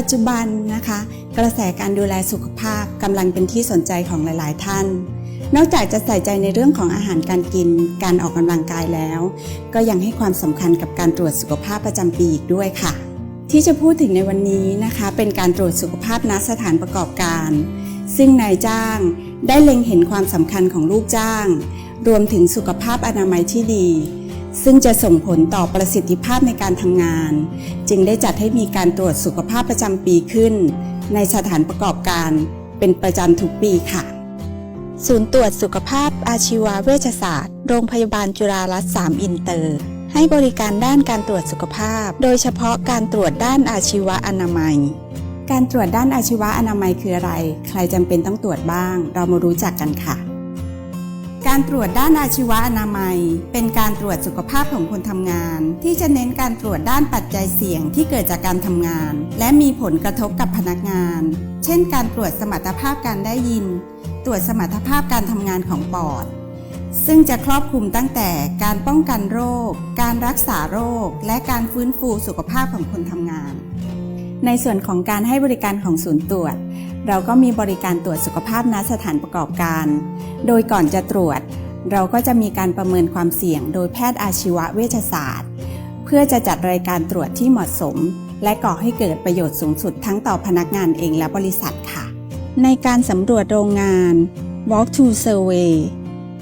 ัจจุบันนะคะ กระแสการดูแลสุขภาพกำลังเป็นที่สนใจของหลาย ๆ ท่าน นอกจากจะใส่ใจในเรื่องของอาหารการกิน การออกกำลังกายแล้ว ก็ยังให้ความสำคัญกับการตรวจสุขภาพประจำปีอีกด้วยค่ะ ที่จะพูดถึงในวันนี้นะคะ เป็นการตรวจสุขภาพณสถานประกอบการ ซึ่งนายจ้างได้เล็งเห็นความสำคัญของลูกจ้าง รวมถึงสุขภาพอนามัยที่ดี ซึ่งจะส่งผลต่อประสิทธิภาพในการทำงาน จึงได้จัดให้มีการตรวจสุขภาพประจำปีขึ้น ในสถานประกอบการเป็นประจำทุกปีค่ะ ศูนย์ตรวจสุขภาพอาชีวเวชศาสตร์ โรงพยาบาลจุฬารัตน์3อินเตอร์ ให้บริการด้านการตรวจสุขภาพ โดยเฉพาะการตรวจด้านอาชีวอนามัย การตรวจด้านอาชีวะอนามัยคืออะไร ใครจำเป็นต้องตรวจบ้าง เรามารู้จักกันค่ะ การตรวจด้านอาชีวอนามัย เป็นการตรวจสุขภาพของคนทำงาน ที่จะเน้นการตรวจด้านปัจจัยเสี่ยงที่เกิดจากการทำงาน และมีผลกระทบกับพนักงาน เช่น การตรวจสมรรถภาพการได้ยิน ตรวจสมรรถภาพการทำงานของปอด ซึ่งจะครอบคลุมตั้งแต่การป้องกันโรค การรักษาโรค และการฟื้นฟูสุขภาพของคนทำงาน ในส่วนของการให้บริการของศูนย์ตรวจ เราก็มีบริการตรวจสุขภาพณสถานประกอบการ โดยก่อนจะตรวจ เราก็จะมีการประเมินความเสี่ยง โดยแพทย์อาชีวเวชศาสตร์ เพื่อจะจัดรายการตรวจที่เหมาะสม และก่อให้เกิดประโยชน์สูงสุดทั้งต่อพนักงานเองและบริษัทค่ะ ในการสำรวจโรงงาน Walk to Survey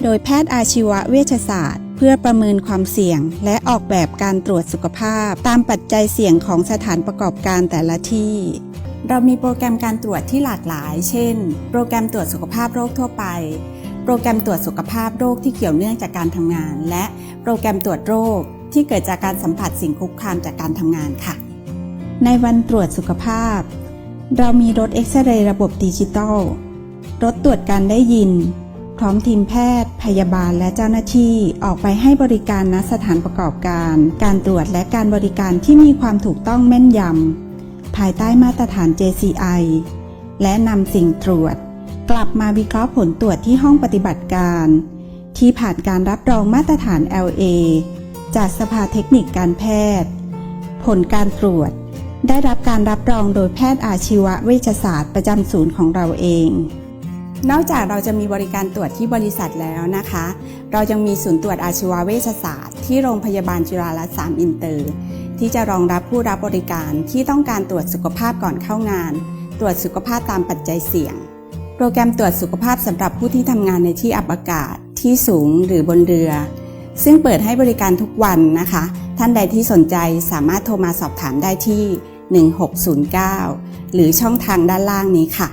โดยแพทย์อาชีวเวชศาสตร์ เพื่อประเมินความเสี่ยง และออกแบบการตรวจสุขภาพ ตามปัจจัยเสี่ยงของสถานประกอบการแต่ละที่ เรามีโปรแกรมการตรวจที่หลากหลาย เช่น โปรแกรมตรวจสุขภาพโรคทั่วไป โปรแกรมตรวจสุขภาพโรคที่เกี่ยวเนื่องจากการทำงาน และโปรแกรมตรวจโรคที่เกิดจากการสัมผัสสิ่งคุกคามจากการทำงานค่ะ ในวันตรวจสุขภาพ เรามีรถเอ็กซเรย์ระบบดิจิตอล รถตรวจการได้ยิน พร้อมทีมแพทย์ พยาบาลและเจ้าหน้าที่ออกไปให้บริการณสถานประกอบการ การตรวจและการบริการที่มีความถูกต้องแม่นยำ ภายใต้มาตรฐาน JCI และนำสิ่งตรวจ กลับมาวิเคราะห์ผลตรวจที่ห้องปฏิบัติการ ที่ผ่านการรับรองมาตรฐาน LA จากสภาเทคนิคการแพทย์ ผลการตรวจ ได้รับการรับรองโดยแพทย์อาชีวเวชศาสตร์ประจำศูนย์ของเราเอง นอกจากเราจะมีบริการตรวจที่บริษัทแล้วนะคะ เรายังมีศูนย์ตรวจอาชีวเวชศาสตร์ ที่โรงพยาบาลจุฬารัตน์3อินเตอร์ ที่จะรองรับผู้รับบริการที่ต้องการตรวจสุขภาพก่อนเข้างาน ตรวจสุขภาพตามปัจจัยเสี่ยง โปรแกรมตรวจสุขภาพสำหรับผู้ที่ทำงานในที่อับอากาศ ที่สูงหรือบนเรือ ซึ่งเปิดให้บริการทุกวันนะคะ ท่านใดที่สนใจสามารถโทรมาสอบถามได้ที่ 1609 หรือช่องทางด้านล่างนี้ค่ะ